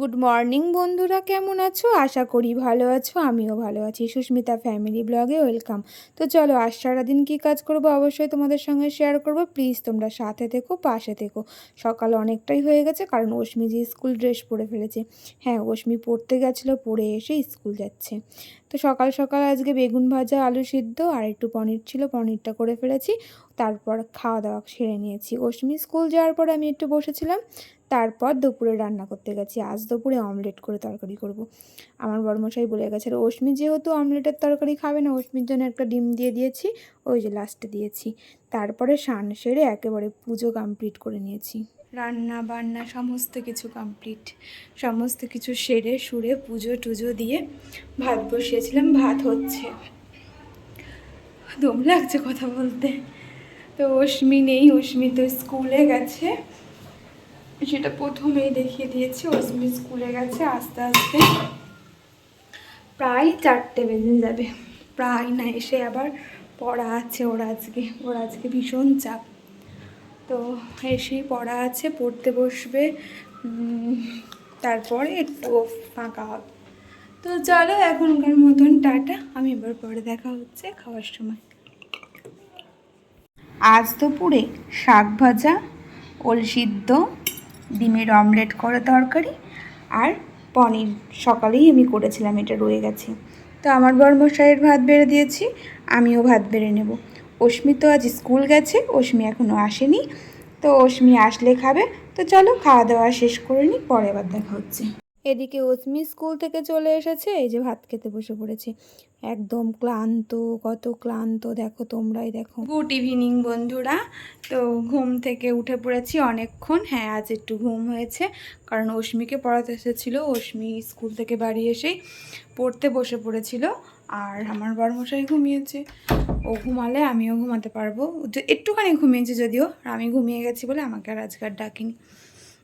Good morning বন্ধুরা। কেমন আছো? আশা করি ভালো আছো। আমিও ভালো আছি। সুস্মিতা ফ্যামিলি ব্লগে ওয়েলকাম। তো চলো, আজ সারাদিন কী কাজ করব? অবশ্যই তোমাদের সঙ্গে শেয়ার করব। প্লিজ, তোমরা সাথে থেকো, পাশে থেকো। সকাল অনেকটাই হয়ে গেছে, কারণ অশ্মি যে স্কুল ড্রেস পরে ফেলেছে। হ্যাঁ অশ্মি পড়তে গেছিল পরে এসে স্কুল যাচ্ছে। তো সকাল সকাল আজকে বেগুন ভাজা, আলু সিদ্ধ আর একটু পনির ছিল। পনিরটা করে ফেলেছি। তারপর খাওয়া দাওয়া সেরে নিয়েছি। অশ্মি স্কুল যাওয়ার পর আমি একটু বসেছিলাম। তারপর দুপুরে রান্না করতে গেছি। আজ দুপুরে অমলেট করে তরকারি করব। আমার বড়মশাই বলে গেছে আর অশ্মি যেহেতু অমলেটের তরকারি খাবে না অশ্মির জন্য একটা ডিম দিয়ে দিয়েছি, ওই যে লাস্টে দিয়েছি। তারপরে সান সেরে একেবারে পুজো কমপ্লিট করে নিয়েছি। রান্না বান্না সমস্ত কিছু কমপ্লিট সমস্ত কিছু সেরে সুরে পুজো টুজো দিয়ে ভাত বসিয়েছিলাম, ভাত হচ্ছে। দম লাগছে কথা বলতে। তো অশ্মি নেই অশ্মি তো স্কুলে গেছে। সেটা প্রথমেই দেখিয়ে দিয়েছি। অশ্মি স্কুলে গেছে, আস্তে আস্তে। প্রায় চারটে বেজে যাবে। প্রায় না, এসে আবার পড়া আছে ওর আজকে। ওর আজকে ভীষণ চাপ। তো এসেই পড়া আছে, পড়তে বসবে। তারপরে একটু ফাঁকা হবে। তো চলো, এখনকার মতন টাটা। আমি এবার পরে দেখা হচ্ছে খাওয়ার সময়। আজ দুপুরে শাক ভাজা, ওল সিদ্ধ ডিমের অমলেট করা তরকারি আর পনির। সকালেই আমি করেছিলাম, এটা রয়ে গেছে। তো আমার বর্মশাইয়ের ভাত বেড়ে দিয়েছি, আমিও ভাত বেড়ে নেব। অশ্মি তো আজ স্কুল গেছে, অশ্মি এখনও আসেনি। তো অশ্মি আসলে খাবে, তো চলো খাওয়া দাওয়া শেষ করে নিই, পরে আবার দেখা হচ্ছে। এদিকে অশ্মি স্কুল থেকে চলে এসেছে, এই যে ভাত খেতে বসে পড়েছে। একদম ক্লান্ত, কত ক্লান্ত, দেখো তোমরাই দেখো। গুড ইভিনিং বন্ধুরা। তো ঘুম থেকে উঠে পড়েছি অনেকক্ষণ হ্যাঁ আজ একটু ঘুম হয়েছে, কারণ অশ্মিকে পড়াতে এসেছিল অশ্মি স্কুল থেকে বাড়ি এসেই পড়তে বসে পড়েছিল, আর আমার বড়মশাই ঘুমিয়েছে। ও ঘুমালে আমিও ঘুমাতে পারব। একটুখানি ঘুমিয়েছে যদিও আমি ঘুমিয়ে গেছি বলে আমাকে আর আজকাল ডাকিনি।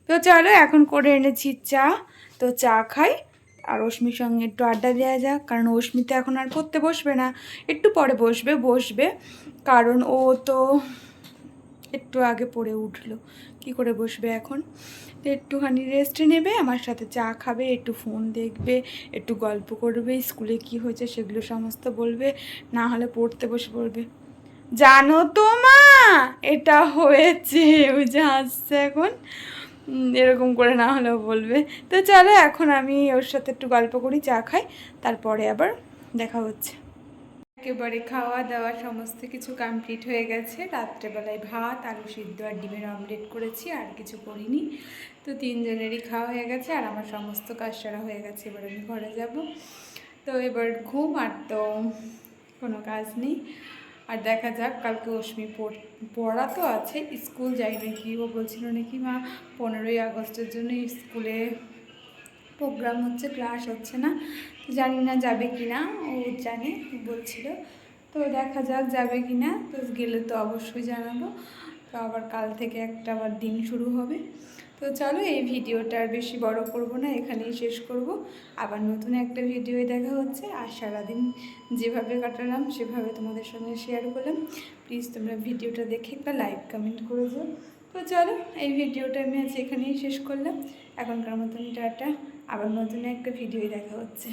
তো চলো, এখন করে এনেছি চা। তো চা খাই। আর অশ্মির সঙ্গে একটু আড্ডা দেওয়া যাক, কারণ অশ্মি তো এখন আর পড়তে বসবে না। একটু পরে বসবে বসবে। কারণ ও তো একটু আগে পড়ে উঠল। কি করে বসবে এখন? তো একটুখানি রেস্ট নেবে, আমার সাথে চা খাবে, একটু ফোন দেখবে, একটু গল্প করবে স্কুলে কি হয়েছে সেগুলো সমস্ত বলবে, না হলে পড়তে বসে পড়বে। জানো তো মা, এটা হয়েছে ওই যে হাসছে এখন। এরকম করে না হলেও বলবে। তো চলো, এখন আমি ওর সাথে একটু গল্প করি, চা খাই, তারপরে আবার দেখা হচ্ছে। একেবারে খাওয়া দাওয়া সমস্ত কিছু কমপ্লিট হয়ে গেছে। রাত্রেবেলায় ভাত, আলু সিদ্ধ আর ডিমের অমলেট করেছি, আর কিছু করিনি। তো তিনজনেরই খাওয়া হয়ে গেছে, আর আমার সমস্ত কাজ সারা হয়ে গেছে, এবার আমি ঘরে যাব। তো এবার ঘুম আর তো কোনো কাজ নেই। আর দেখা যাক, কালকে অশ্মি পড়- তো আছে, স্কুল যাই নাকি। ও বলছিল নাকি, মা, পনেরোই আগস্টের জন্য স্কুলে প্রোগ্রাম হচ্ছে, ক্লাস হচ্ছে না। জানি না যাবে কি না, ও জানে, বলছিল। তো দেখা যাক যাবে কি না, তো গেলে তো অবশ্যই জানাব। তো আবার কাল থেকে একটা আবার দিন শুরু হবে। তো চলো এই ভিডিওটা আর বেশি বড় করব না, এখানেই শেষ করব। আবার নতুন একটা ভিডিও দেখা হচ্ছে। আর সারাদিন যেভাবে কাটালাম, সেভাবে তোমাদের সঙ্গে শেয়ার করলাম। প্লিজ তোমরা ভিডিওটা দেখে একটা লাইক কমেন্ট করে যাও তো চলো এই ভিডিওটা আমি আজ এখানেই শেষ করলাম। এখনকার মতন টাটা। আবার নতুন একটা ভিডিও দেখা হচ্ছে।